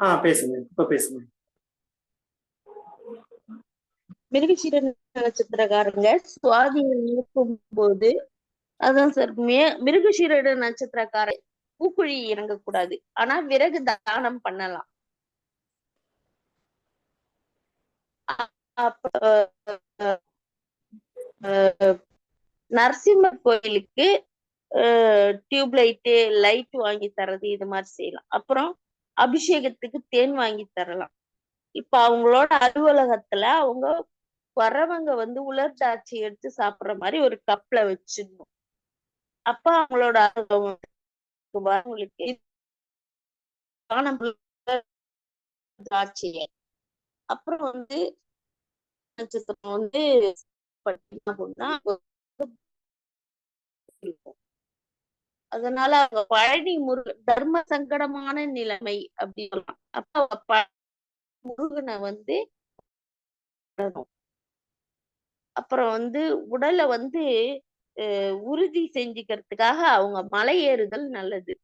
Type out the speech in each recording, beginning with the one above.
ஆ பேசுங்க இப்ப பேசுங்க மிருகசீர நட்சத்திரக்காரங்க சுவாதியில் போது அதான் சார் மிருகசீரட பூக்குழி இறங்கக்கூடாது ஆனா விறகு தானம் பண்ணலாம் அப்ப அஹ், நரசிம்மர் கோயிலுக்கு டியூப் லைட்டு லைட் வாங்கி தர்றது இது மாதிரி செய்யலாம். அப்புறம் அபிஷேகத்துக்கு தேன் வாங்கி தரலாம். இப்ப அவங்களோட அலுவலகத்துல அவங்க வரவங்க வந்து உலர் திராட்சை எடுத்து சாப்பிடுற மாதிரி ஒரு கப்ல வச்சிடணும். அப்ப அவங்களோட அவங்களுக்கு திராட்சையை அப்புறம் வந்து நட்சத்திரம் வந்து அப்படின்னா இருக்கும். அதனால அவங்க பழனி முருகன் தர்ம சங்கடமான நிலைமை அப்படி அப்ப ப- முருகனை வந்து அப்புறம் வந்து உடலை வந்து அஹ், உறுதி செஞ்சுக்கிறதுக்காக அவங்க மலை ஏறுதல் நல்லது.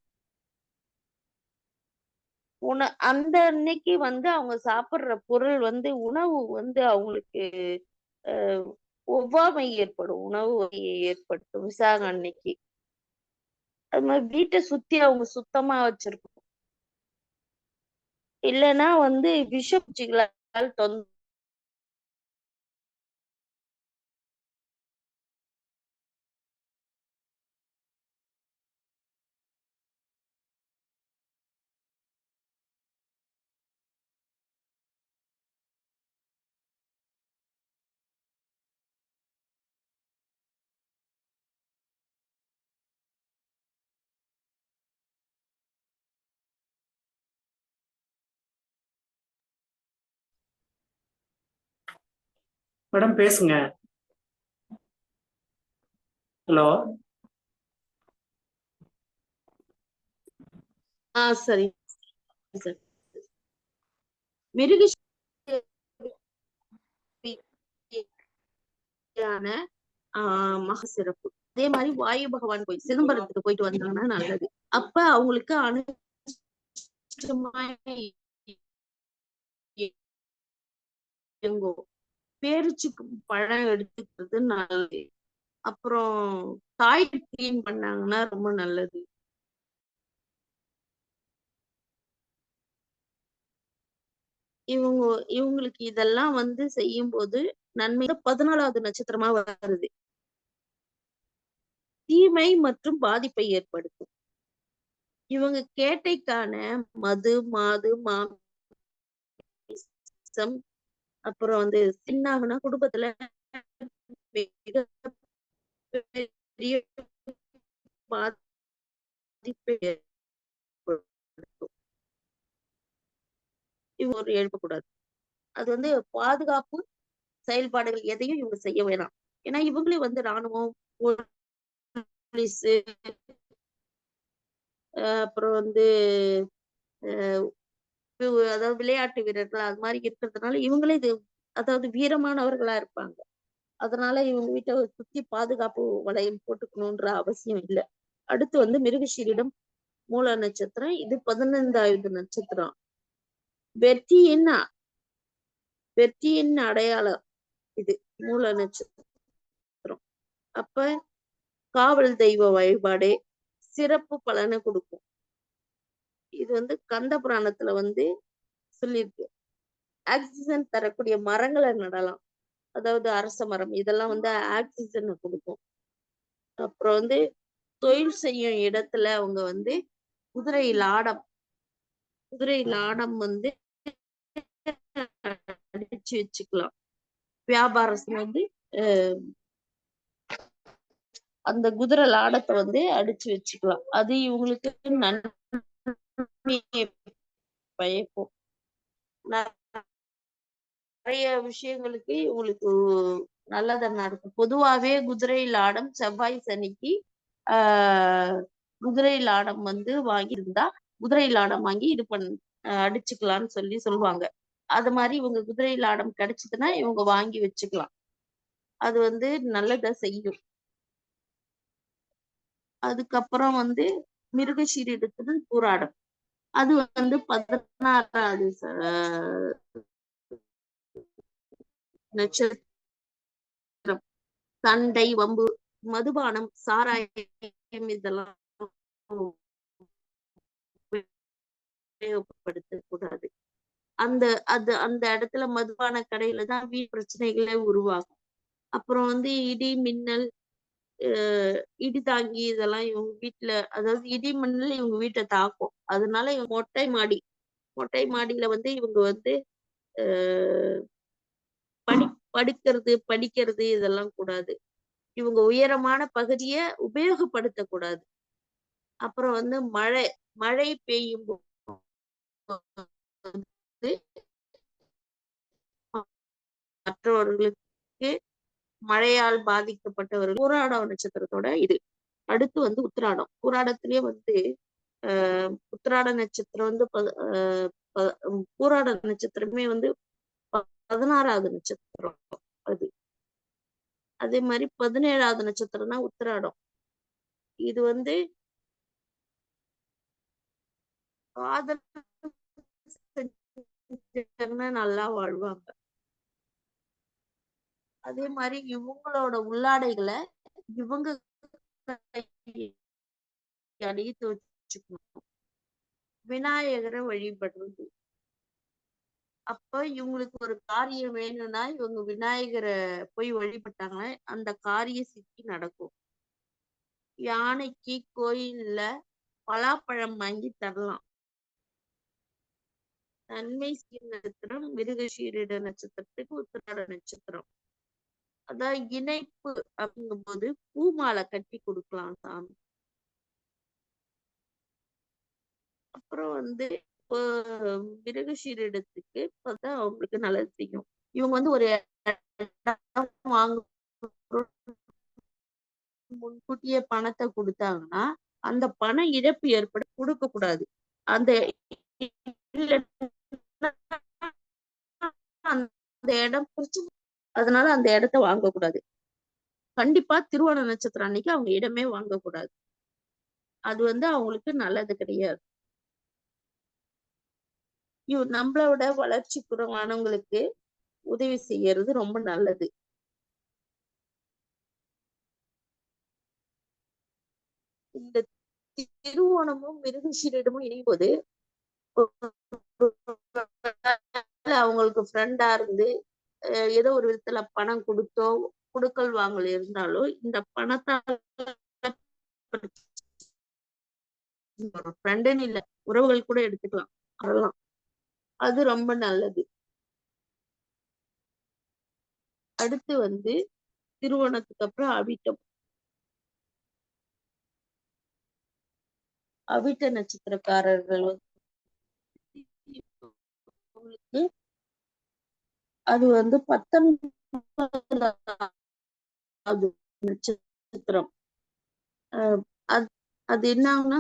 உண அந்த அன்னைக்கு வந்து அவங்க சாப்பிடுற பொருள் வந்து உணவு வந்து அவங்களுக்கு ஒவ்வாமை ஏற்படும். உணவு வகையை ஏற்படுத்தும். விசாகம் அன்னைக்கு. அது மாதிரி வீட்டை சுத்தி அவங்க சுத்தமா வச்சிருக்கணும். இல்லைன்னா வந்து விஷ பூச்சிகளால் தொந்த மேடம் பேசுங்க. ஹலோ. ஆ சரி. சார். மிருக மக சிறப்பு. அதே மாதிரி வாயு பகவான் கோயில் சிதம்பரத்துக்கு போயிட்டு வந்தாங்கன்னா நல்லது. அப்ப அவங்களுக்கு அனுஷ்டமா இயங்கும். பேரிச்சுக்கு பழம் எடுத்துக்கிறது நல்லது. அப்புறம் தாய் கிளீன் பண்ணாங்கன்னா ரொம்ப நல்லது. இவங்க இவங்களுக்கு இதெல்லாம் வந்து செய்யும் போது நன்மை பதினாலாவது நட்சத்திரமா வருது. தீமை மற்றும் பாதிப்பை ஏற்படுத்தும். இவங்க கேட்டைக்கான மது மாது மாமிசம் அப்புறம் வந்து சின்னாகனா குடும்பத்துல பெரிய இவங்க ஒரு எழுப்பக்கூடாது. அது வந்து பாதுகாப்பு செயல்பாடுகள் எதையும் இவங்க செய்ய வேணாம். ஏன்னா இவங்களே வந்து ராணுவம் போலீஸ் அப்புறம் வந்து அதாவது விளையாட்டு வீரர்கள் அது மாதிரி இருக்கிறதுனால இவங்களே இது அதாவது வீரமானவர்களா இருப்பாங்க. அதனால இவங்க வீட்டை சுத்தி பாதுகாப்பு வளையம் போட்டுக்கணும்ன்ற அவசியம் இல்லை. அடுத்து வந்து மிருகசீரிடம் மூல நட்சத்திரம் இது பதினைந்தாவது நட்சத்திரம். வெற்றியின் வெற்றியின் அடையாளம்? இது மூல நட்சத்திரம். அப்ப காவல் தெய்வ வழிபாடு சிறப்பு பலனை கொடுக்கும். இது வந்து கந்த புராணத்துல வந்து சொல்லியிருக்கு ஆக்சிஜன் தரக்கூடிய மரங்களை நடலாம். அதாவது அரச மரம். இதெல்லாம் வந்து ஆக்சிஜனை கொடுக்கும். அப்புறம் வந்து தொழில் செய்யும் இடத்துல அவங்க வந்து குதிரை லாடம் குதிரை லாடம் வந்து அடிச்சு வச்சுக்கலாம். வியாபாரம் வந்து அந்த குதிரை லாடத்தை வந்து அடிச்சு வச்சுக்கலாம். அது இவங்களுக்கு நன்மை பயக்கும் நிறைய விஷயங்களுக்கு இவங்களுக்கு நல்லதை நடக்கும் பொதுவாவே குதிரை ஆடம் செவ்வாய் சனிக்கு ஆஹ் குதிரை ஆடம் வந்து வாங்கியிருந்தா குதிரையில் ஆடம் வாங்கி இது பண் அடிச்சுக்கலாம்னு சொல்லி சொல்லுவாங்க. அது மாதிரி இவங்க குதிரையில் ஆடம் கிடைச்சதுன்னா இவங்க வாங்கி வச்சுக்கலாம். அது வந்து நல்லதை செய்யும். அதுக்கப்புறம் வந்து மிருகசீரிடத்துடன் போராடும். அது வந்து பதினாறாவது நட்சத்திரம். சண்டை வம்பு மதுபானம் சாராயம் இதெல்லாம் உபயோகப்படுத்தக்கூடாது. அந்த அது அந்த இடத்துல மதுபான கடையில தான் வீண் பிரச்சனைகளே உருவாகும். அப்புறம் வந்து இடி மின்னல் இடி தாங்கி இதெல்லாம் இவங்க வீட்டுல அதாவது இடி மண்ணில் இவங்க வீட்டை தாக்கும். அதனால இவங்க மொட்டை மாடி மொட்டை மாடியில வந்து இவங்க வந்து படி படுக்கிறது படிக்கிறது இதெல்லாம் கூடாது. இவங்க உயரமான பகுதியை உபயோகப்படுத்தக்கூடாது. அப்புறம் வந்து மழை மழை பெய்யும் மற்றவர்களுக்கு மழையால் பாதிக்கப்பட்டவர்கள் பூராடம் நட்சத்திரத்தோட இது. அடுத்து வந்து உத்திராடம். கூராடத்திலேயே வந்து ஆஹ் உத்திராட நட்சத்திரம் வந்து பத- ஆஹ் பூராட நட்சத்திரமே வந்து பதினாறாவது நட்சத்திரம் அது. அதே மாதிரி பதினேழாவது நட்சத்திரம் தான் உத்திராடம். இது வந்து காதல் நல்லா வாழ்வாங்க. அதே மாதிரி இவங்களோட உள்ளாடைகளை இவங்க அடித்து வச்சுக்கணும். விநாயகரை வழிபடுறது. அப்ப இவங்களுக்கு ஒரு காரியம் வேணும்னா இவங்க விநாயகரை போய் வழிபட்டாங்கன்னா அந்த காரிய சித்தி நடக்கும். யானைக்கு கோயில்ல பலாப்பழம் வாங்கி தரலாம். நன்மை சீர் நட்சத்திரம் மிருகசீரிட நட்சத்திரத்துக்கு உத்திராட நட்சத்திரம். அதான் இணைப்பு அப்படிங்கும்போது பூமாலை கட்டி கொடுக்கலாம் சாமி. அப்புறம் வந்து இப்போ மிருகசீரிடத்துக்கு இப்பதான் அவங்களுக்கு நல்லது செய்யும். இவங்க வந்து ஒரு வாங்க முன்கூட்டியே பணத்தை கொடுத்தாங்கன்னா அந்த பண இழப்பு ஏற்பட கொடுக்க கூடாது. அந்த அந்த இடம் பிரச்சனை அதனால அந்த இடத்த வாங்கக்கூடாது கண்டிப்பா திருவோண நட்சத்திரம் அன்னைக்கு அவங்க இடமே வாங்கக்கூடாது அது வந்து அவங்களுக்கு நல்லது கிடையாது நம்மளோட வளர்ச்சி குறைவானவங்களுக்கு உதவி செய்யறது ரொம்ப நல்லது இந்த திருவோணமும் மிருகசீரிடமும் இணையும் அவங்களுக்கு ஃப்ரெண்டா இருந்து ஏதோ ஒரு விதத்துல பணம் கொடுத்தோ கொடுக்கல் வாங்கல் இருந்தாலோ இந்த பணத்தால் ஃப்ரெண்டுன்னு இல்ல உறவுகள் கூட எடுத்துக்கலாம் அதெல்லாம். அது ரொம்ப நல்லது. அடுத்து வந்து திருவோணத்துக்கு அப்புறம் அவிட்டம். அவிட்ட நட்சத்திரக்காரர்கள் வந்து அது வந்து பத்தொன்பதாவது நட்சத்திரம். அஹ் அது அது என்ன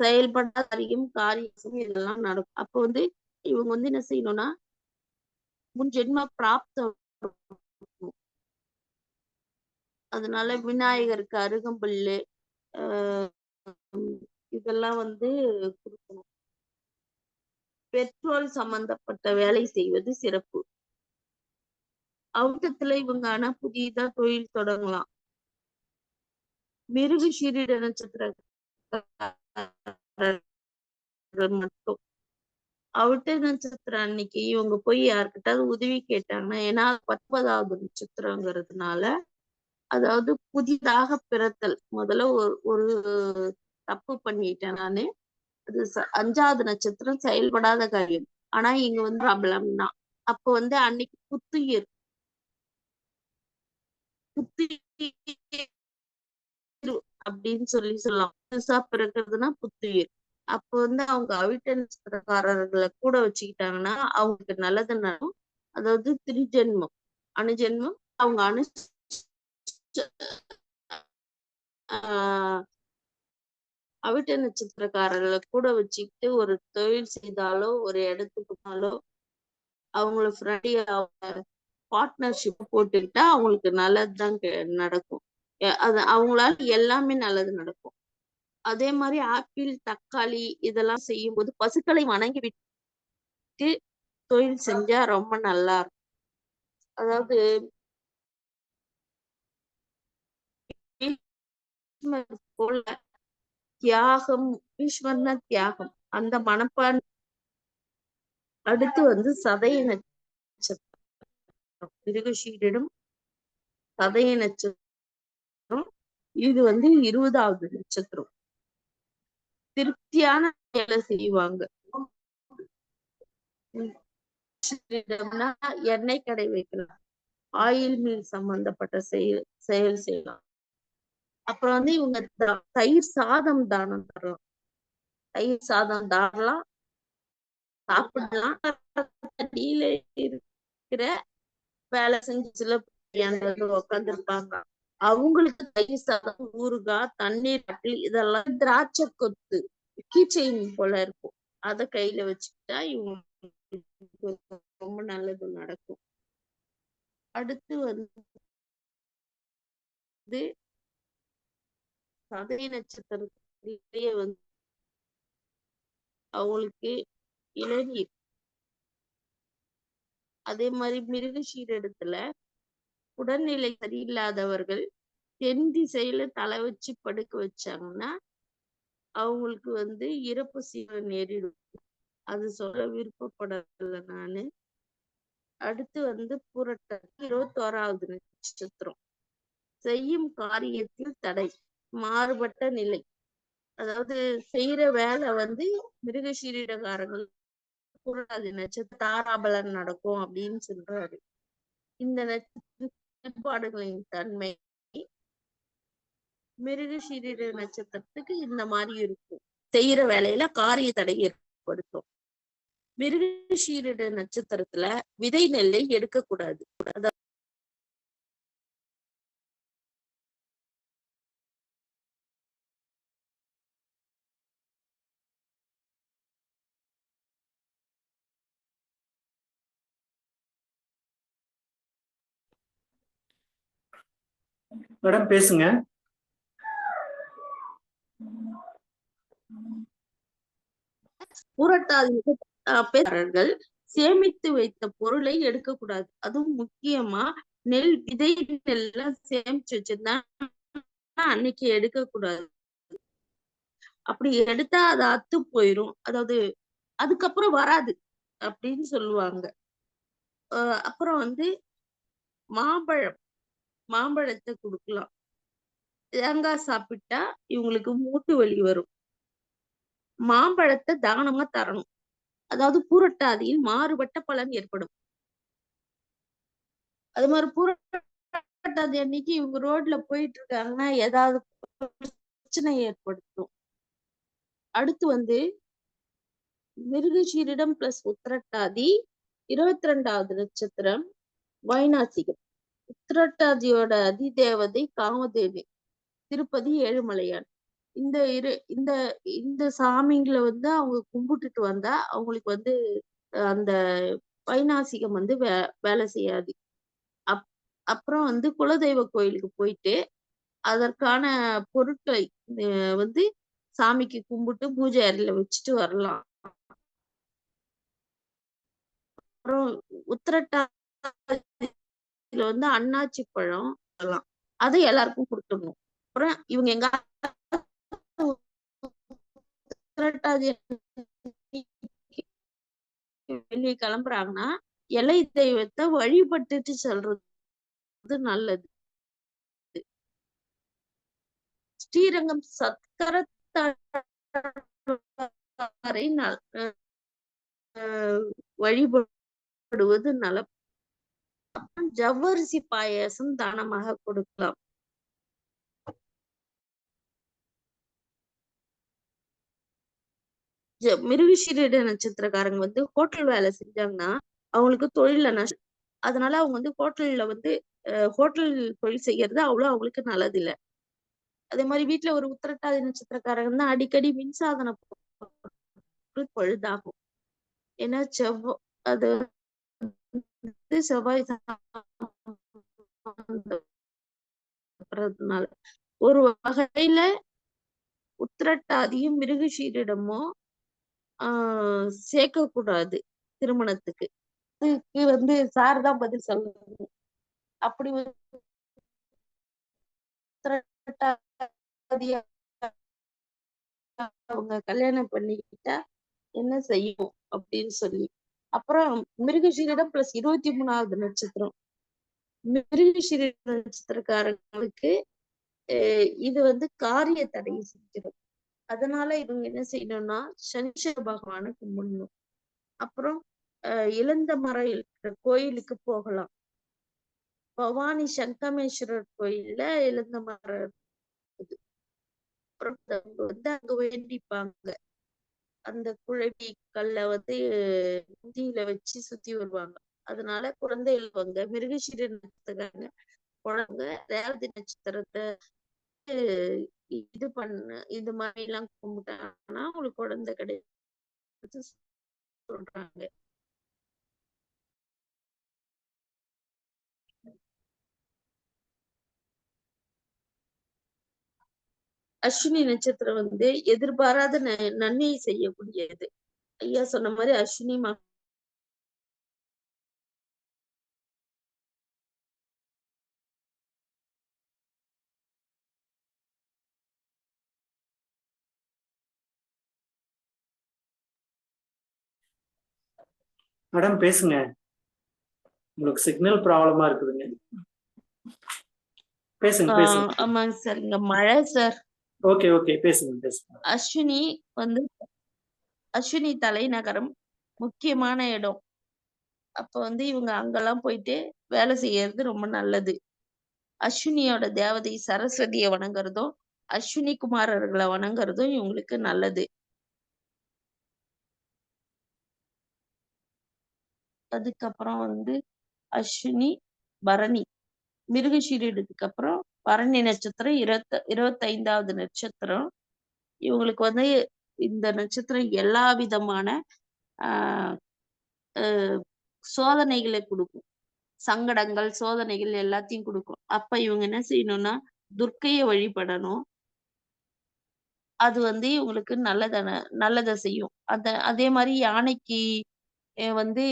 செயல்படாத காரியம் காரியம் இதெல்லாம் நடக்கும். அப்போ வந்து இவங்க வந்து என்ன செய்யணும்னா முன் ஜென்ம பிராப்தம் அதனால விநாயகருக்கு அருகம்புல்லு ஆஹ் இதெல்லாம் வந்து கொடுக்கணும். பெட்ரோல் சம்பந்தப்பட்ட வேலை செய்வது சிறப்பு. அவுட்டத்துல இவங்க ஆனா புதியதா தொழில் தொடங்கலாம். மிருக சீரிட நட்சத்திர மட்டும். அவுட்ட நட்சத்திரம் அன்னைக்கு இவங்க போய் யாருக்கிட்டாவது உதவி கேட்டாங்கன்னா ஏன்னா பத்தொன்பதாவது நட்சத்திரங்கிறதுனால அதாவது புதிதாக பிறத்தல். முதல்ல ஒரு ஒரு தப்பு பண்ணிட்டேன் நானு. அது அஞ்சாவது நட்சத்திரம் செயல்படாத காரியம். ஆனா இங்க வந்து பிரபலம்னா தான் அப்போ வந்து அன்னைக்கு புத்துயிர். புத்துயிர் அப்படின்னு சொல்லி சொல்லலாம். புதுசா பிறக்கிறதுனா புத்துயிர். அப்ப வந்து அவங்க அவிட்ட கூட வச்சுக்கிட்டாங்கன்னா அவங்களுக்கு நல்லது நடக்கும். அதாவது திரிஜென்மம். அணுஜென்மம் அவங்க அணு ஆஹ் அவிட்ட நட்சத்திரக்காரர்களை கூட வச்சுக்கிட்டு ஒரு தொழில் செய்தாலோ ஒரு இடத்துக்கு போனாலோ அவங்கள அவங்க பார்ட்னர்ஷிப் போட்டுக்கிட்டா அவங்களுக்கு நல்லதுதான் நடக்கும். அது அவங்களால எல்லாமே நல்லது நடக்கும். அதே மாதிரி ஆப்பிள் தக்காளி இதெல்லாம் செய்யும்போது பசுக்களை வணங்கி விட்டு தொழில் செஞ்சா ரொம்ப நல்லா இருக்கும். அதாவது போல தியாகம் ஈஸ்வரனா தியாகம். அந்த மனப்பான் அடுத்து வந்து சதய நட்சத்திரம். மிருகஷீரிடம் சதய நட்சத்திரம். இது வந்து இருபதாவது நட்சத்திரம். திருப்தியான வேலை செய்வாங்க. எண்ணெய் கடை வைக்கலாம். ஆயில் மில் சம்பந்தப்பட்ட செயல் செயல் செய்யலாம். அப்புறம் வந்து இவங்க த- தயிர் சாதம் தானம் தரலாம். தயிர் சாதம் தானலாம் சாப்பிடலாம். இருக்கிற வேலை செஞ்சு சில உட்கார்ந்து இருப்பாங்க அவங்களுக்கு தயிர் சாதம் ஊறுகாய் தண்ணீர் பாட்டில் இதெல்லாம் திராட்சை கொத்து கீச்செயின் போல இருக்கும். அத கையில வச்சுக்கிட்டா இவங்க ரொம்ப நல்லது நடக்கும். அடுத்து வந்து சதய நட்சத்திரத்திலேயே வந்து அவங்களுக்கு இளநீர். அதே மாதிரி மிருகஷீரிடத்துல உடல்நிலை சரியில்லாதவர்கள் தென் திசையில தலை வச்சு படுக்க வச்சாங்கன்னா அவங்களுக்கு வந்து இறப்பு சீவை நேரிடும். அது சொல்ல விருப்பப்படல நானு. அடுத்து வந்து புரட்டாதி இருபத்தோராவது நட்சத்திரம். செய்யும் காரியத்தில் தடை மாறுபட்ட நிலை. அதாவது செய்யற வேலை வந்து மிருகசீரிடகாரங்கள் புரட்டாதி நட்சத்திர தாராபலன் நடக்கும் அப்படின்னு சொல்றாரு. இந்த நட்சத்திரப்பாடுகளின் தன்மை மிருகசீரிட நட்சத்திரத்துக்கு இந்த மாதிரி இருக்கும். செய்யற வேலையில காரிய தடை ஏற்படுத்தும். மிருகசீரிட நட்சத்திரத்துல விதை நெல்லை எடுக்கக்கூடாது. அதாவது மேடம் பேசுங்க. புரட்டாதி சேமித்து வைத்த பொருளை எடுக்கக்கூடாது. அதுவும் முக்கியமா நெல் விதை நெல்லாம் சேமிச்சு வச்சிருந்தா அன்னைக்கு எடுக்கக்கூடாது. அப்படி எடுத்தா அது அத்து போயிரும். அதாவது அதுக்கப்புறம் வராது அப்படின்னு சொல்லுவாங்க. அஹ் அப்புறம் வந்து மாம்பழம். மாம்பழத்தை கொடுக்கலாம். தேங்காய் சாப்பிட்டா இவங்களுக்கு மூட்டு வலி வரும். மாம்பழத்தை தானமா தரணும். அதாவது பூரட்டாதியில் மாறுபட்ட பலன் ஏற்படும். அது மாதிரி பூரட்டாதி அன்னைக்கு இவங்க ரோட்ல போயிட்டு இருக்காங்கன்னா ஏதாவது பிரச்சனை ஏற்படுத்தும். அடுத்து வந்து மிருகசீரிடம் பிளஸ் உத்திரட்டாதி இருபத்தி ரெண்டாவது நட்சத்திரம் வைநாசிகம். உத்திரட்டாதியோட அதிதேவதை காமதேவி திருப்பதி ஏழுமலையான். இந்த இரு இந்த இந்த சாமிங்களை வந்து அவங்க கும்பிட்டுட்டு வந்தா அவங்களுக்கு வந்து அந்த வைநாசிகம் வந்து வே வேலை செய்யாது. அப் அப்புறம் வந்து குலதெய்வ கோயிலுக்கு போயிட்டு அதற்கான பொருட்களை வந்து சாமிக்கு கும்பிட்டு பூஜை அறையில வச்சுட்டு வரலாம். அப்புறம் இதுல வந்து அன்னாச்சி பழம் எல்லாம் அதை எல்லாருக்கும் கொடுத்துடணும். அப்புறம் இவங்க எங்க வெளியே கிளம்புறாங்கன்னா இலை தெய்வத்தை வழிபட்டுட்டு செல்றது நல்லது. ஸ்ரீரங்கம் சத்கரத்தாரை நல்- வழிபடுவது நல்ல ஜவ்வரிசி பாயாசம் தானமாக கொடுக்கலாம். ஜ- மிருகசீரிட நட்சத்திரக்காரங்க வந்து ஹோட்டல் வேலை செஞ்சாங்கன்னா அவங்களுக்கு தொழில நஷ்டம் அதனால அவங்க வந்து ஹோட்டல்ல வந்து ஹோட்டல் தொழில் செய்யறது அவ்வளவு அவங்களுக்கு நல்லது இல்ல அதே மாதிரி வீட்டுல ஒரு உத்திரட்டாதி நட்சத்திரக்காரங்க தான் அடிக்கடி மின்சாதன பொழுதாகும். ஏன்னா செவ்வ அது வந்து செவ்வாய் ஒரு வகையில உத்திரட்டாதியும் மிருகஷீரிடமோ ஆஹ் சேர்க்க கூடாது திருமணத்துக்கு. இதுக்கு வந்து சார் தான் பதில் சொல்லணும். அப்படி அவங்க கல்யாணம் பண்ணிக்கிட்டா என்ன செய்யும் அப்படின்னு சொல்லி. அப்புறம் மிருகசீரிடம் பிளஸ் இருபத்தி மூணாவது நட்சத்திரம். மிருகசீரி நட்சத்திரக்காரங்களுக்கு இது வந்து காரிய தடையை செஞ்சிடும் அதனால இவங்க என்ன செய்யணும்னா சனீஸ்வர பகவானை கும்பிடணும் அப்புறம் அஹ் இளந்த மரம் இருக்கிற கோயிலுக்கு போகலாம். பவானி சங்கமேஸ்வரர் கோயில்ல இழந்த மரம் இருக்குது. அப்புறம் அவங்க வந்து அங்க வேண்டிப்பாங்க அந்த குழவி கல்ல வந்து முந்தியில வச்சு சுத்தி வருவாங்க. அதனால குழந்தைகள் வந்து மிருகசீர நட்சத்திரக்காரங்க குழந்தைங்க ரேவதி நட்சத்திரத்தை இது பண்ண இது மாதிரி எல்லாம் கும்பிட்டாங்கன்னா அவங்களுக்கு குழந்தை கிடையாது சொல்றாங்க. அஸ்வினி நட்சத்திரம் வந்து எதிர்பாராத நன்மையை செய்யக்கூடியது. ஐயா சொன்ன மாதிரி அஸ்வினி மேடம் பேசுங்க. உங்களுக்கு சிக்னல் ப்ராப்ளமா இருக்குதுங்க. பேசுங்க. ஆமாங்க சார். இங்க மழை சார். Okay okay. பேசுங்க பேசுங்க. அஸ்வினி வந்து அஸ்வினி தலைநகரம் முக்கியமான இடம். அப்ப வந்து இவங்க அங்கெல்லாம் போயிட்டு வேலை செய்யறது ரொம்ப நல்லது. அஸ்வினியோட தேவதை சரஸ்வதியை வணங்குறதும் அஸ்வினி குமாரர்களை வணங்குறதும் இவங்களுக்கு நல்லது. அதுக்கப்புறம் வந்து அஸ்வினி பரணி மிருகஷீரிடத்துக்கு அப்புறம் பரணி நட்சத்திரம் இருபத்த இருபத்தைந்தாவது நட்சத்திரம். இவங்களுக்கு வந்து இந்த நட்சத்திரம் எல்லா விதமான ஆஹ் சோதனைகளை கொடுக்கும். சங்கடங்கள் சோதனைகள் எல்லாத்தையும் கொடுக்கும். அப்ப இவங்க என்ன செய்யணும்னா துர்க்கையை வழிபடணும். அது வந்து இவங்களுக்கு நல்லதான நல்லதை செய்யும். அந்த அதே மாதிரி யானைக்கு வந்து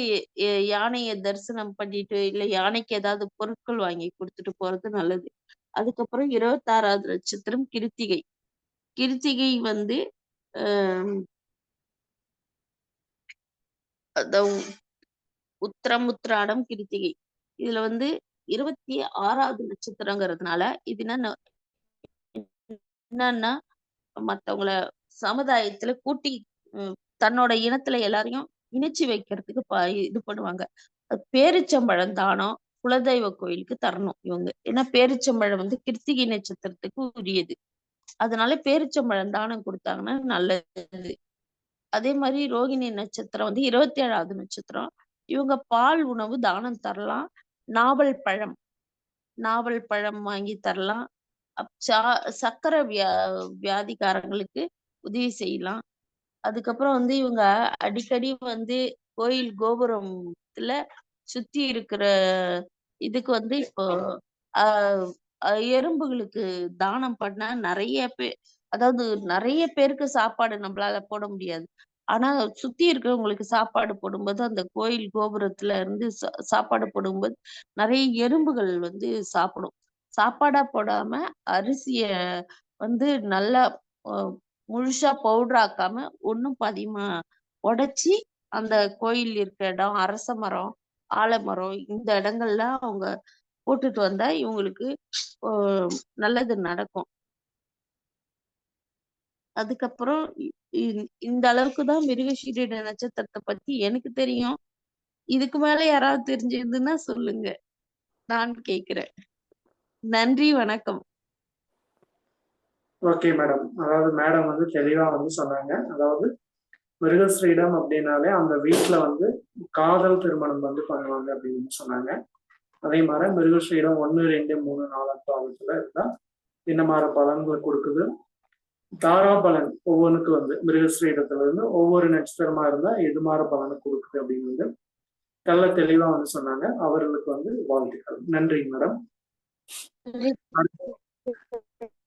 யானையை தரிசனம் பண்ணிட்டு இல்ல யானைக்கு ஏதாவது பொருட்கள் வாங்கி கொடுத்துட்டு போறது நல்லது. அதுக்கப்புறம் இருபத்தாறாவது நட்சத்திரம் கிருத்திகை. கிருத்திகை வந்து ஆஹ் உத்திரம் உத்திராடம் கிருத்திகை. இதுல வந்து இருபத்தி ஆறாவது நட்சத்திரங்கிறதுனால இது என்னன்னா மத்தவங்கள சமுதாயத்துல கூட்டி உம், தன்னோட இனத்துல எல்லாரையும் இணைச்சு வைக்கிறதுக்கு ப- இது பண்ணுவாங்க. பேரிச்சம்பழம் தானம் குலதெய்வ கோயிலுக்கு தரணும் இவங்க. ஏன்னா பேரிச்சம்பழம் வந்து கிருத்திகை நட்சத்திரத்துக்கு உரியது. அதனால பேரிச்சம்பழம் தானம் கொடுத்தாங்கன்னா நல்லது. அதே மாதிரி ரோகிணி நட்சத்திரம் வந்து இருபத்தி ஏழாவது நட்சத்திரம். இவங்க பால் உணவு தானம் தரலாம். நாவல் பழம். நாவல் பழம் வாங்கி தரலாம். அப் சா- சக்கரை வியா வியாதிக்காரங்களுக்கு உதவி செய்யலாம். அதுக்கப்புறம் வந்து இவங்க அடிக்கடி வந்து கோயில் கோபுரத்துல சுத்தி இருக்கிற இதுக்கு வந்து இப்போ ஆஹ் எறும்புகளுக்கு தானம் பண்ணா நிறைய பேர் அதாவது நிறைய பேருக்கு சாப்பாடு நம்மளால போட முடியாது. ஆனா சுத்தி இருக்கிறவங்களுக்கு சாப்பாடு போடும்போது அந்த கோயில் கோபுரத்துல இருந்து சா- சாப்பாடு போடும்போது நிறைய எறும்புகள் வந்து சாப்பிடும். சாப்பாடா போடாம அரிசிய வந்து நல்லா முழுசா பவுடர் ஆக்காம ஒண்ணும் பாதியமா உடைச்சி அந்த கோயில் இருக்க இடம் அரச மரம் ஆலமரம் இந்த இடங்கள்ல அவங்க போட்டுட்டு வந்தா இவங்களுக்கு நல்லது நடக்கும். அதுக்கப்புறம் இந்த அளவுக்கு தான் மிருகஷீரிட நட்சத்திரத்தை பத்தி எனக்கு தெரியும். இதுக்கு மேல யாராவது தெரிஞ்சிருந்துன்னா சொல்லுங்க. நான் கேக்குறேன். நன்றி வணக்கம். Okay madam. அதாவது மேடம் வந்து தெளிவா வந்து சொன்னாங்க. அதாவது மிருகஸ்ரீடம் அப்படின்னாலே அந்த வீட்டுல வந்து காதல் திருமணம் வந்து பண்ணுவாங்க அப்படின்னு சொன்னாங்க. அதே மாதிரி மிருகஸ்ரீடம் ஒன்று ரெண்டு மூணு நாலு பாவத்துல இருந்தா இந்த மாதிரி பலன்களை கொடுக்குது? தாராபலன் ஒவ்வொன்றுக்கு வந்து மிருகஸ்ரீடத்துல இருந்து ஒவ்வொரு நட்சத்திரமா இருந்தா எது மாதிரி பலனை கொடுக்குது அப்படின்னு வந்து நல்ல தெளிவா வந்து சொன்னாங்க. அவர்களுக்கு வந்து வாழ்த்துக்கள். நன்றி மேடம்.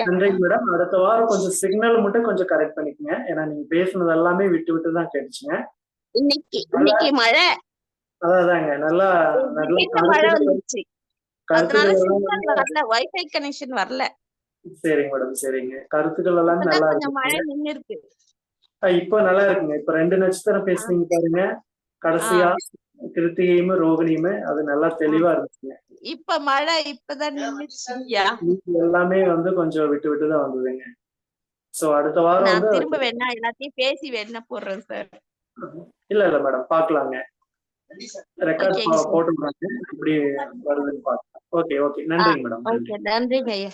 நன்றிங்க மேடம் அடுத்த வாரம் கொஞ்சம் சிக்னல் மட்டும் கொஞ்சம் கரெக்ட் பண்ணிக்கங்க. ஏன்னா நீங்க பேசுனது எல்லாமே விட்டு விட்டு தான் கேட்டுச்சுங்க. இன்னைக்கு இன்னைக்கு மழை. அதாதாங்க. நல்லா நல்லா வீட்டுல மழை கருத்துக்கள் வந்துச்சு அதனால கருத்துக்கள் சிக்னல் எல்லாம் வரல. வைஃபை கனெக்ஷன் வரல. சரிங்க மேடம் சரிங்க. கருத்துக்கள் எல்லாம் நல்லா கொஞ்சம் மழை இருக்குங்க நின்னு இருக்கு அஹ் இப்போ நல்லா இருக்குங்க. இப்ப ரெண்டு நட்சத்திரம் பேசுனீங்க பாருங்க. கடைசியா கிருத்திகையும் ரோகிணியுமே அது நல்லா தெளிவா இருந்துச்சுங்க. இப்ப மழை இப்பதான் எல்லாமே வந்து கொஞ்சம் விட்டு விட்டு தான் வந்ததுங்க. சோ அடுத்த வாரம் நான் வந்து திரும்ப வேணா எல்லாத்தையும் பேசி வேணா போடுறேன் சார். இல்ல இல்ல மேடம் பாக்கலாங்க. ரெக்கார்ட் ஓகேங்க சார். போட்டு இப்படி வருதுன்னு பாக்கலாம். ஓகே ஓகே நன்றிங்க மேடம். நன்றி ஓகே நன்றிங்க ஐயா.